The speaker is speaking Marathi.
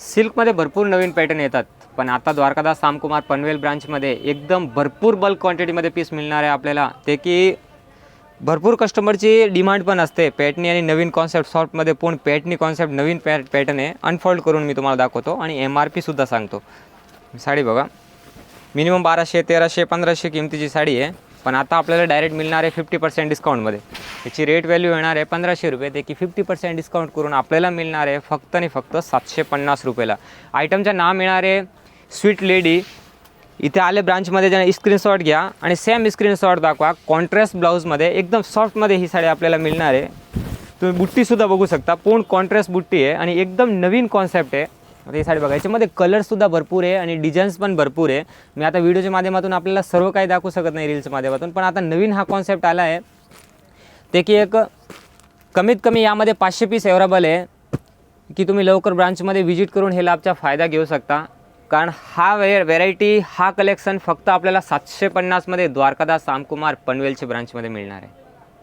सिल्कमध्ये भरपूर नवीन पॅटर्न येतात. पण आता द्वारकादास सामकुमार पनवेल ब्रांचमध्ये एकदम भरपूर बल्क क्वांटिटीमध्ये पीस मिळणार आहे आपल्याला. ते की भरपूर कस्टमरची डिमांड पण असते. पॅटनी आणि नवीन कॉन्सेप्ट सॉफ्टमध्ये पण पॅटनी कॉन्सेप्ट नवीन पॅ पॅटर्न आहे. अनफोल्ड करून मी तुम्हाला दाखवतो आणि एम आर पीसुद्धा सांगतो. साडी बघा. मिनिमम बाराशे तेराशे पंधराशे किमतीची साडी आहे. पण आता आपल्याला डायरेक्ट मिळणार आहे फिफ्टी पर्सेंट डिस्काउंटमध्ये याची रेट व्हॅल्यू येणार आहे पंधराशे रुपये. ते की फिफ्टी पर्सेंट डिस्काउंट करून आपल्याला मिळणार आहे फक्त आणि फक्त सातशे पन्नास रुपयाला. आयटमचं नाव मिळणार आहे स्वीट लेडी इथे आले ब्रांचमध्ये ज्याने स्क्रीनशॉट घ्या आणि सेम स्क्रीनशॉट दाखवा. कॉन्ट्रास्ट ब्लाऊजमध्ये एकदम सॉफ्टमध्ये ही साडी आपल्याला मिळणार आहे. तुम्ही बुट्टीसुद्धा बघू शकता. पूर्ण कॉन्ट्रास्ट बुट्टी आहे आणि एकदम नवीन कॉन्सेप्ट आहे. आता ही साडी बघा याच्यामध्ये कलर्ससुद्धा भरपूर आहे आणि डिझाईन्स पण भरपूर आहे. मी आता व्हिडिओच्या माध्यमातून आपल्याला सर्व काही दाखवू शकत नाही रील्सच्या माध्यमातून पण आता नवीन हा कॉन्सेप्ट आला आहे. ते की एक कमीत कमी यामध्ये पाचशे पीस अवेलेबल आहे की तुम्ही लवकर ब्रांचमध्ये व्हिजिट करून हे लाभचा फायदा घेऊ शकता. कारण हा वे व्हेरायटी हा कलेक्शन फक्त आपल्याला सातशे पन्नासमध्ये द्वारकादास सामकुमार पनवेलच्या ब्रांचमध्ये मिळणार आहे.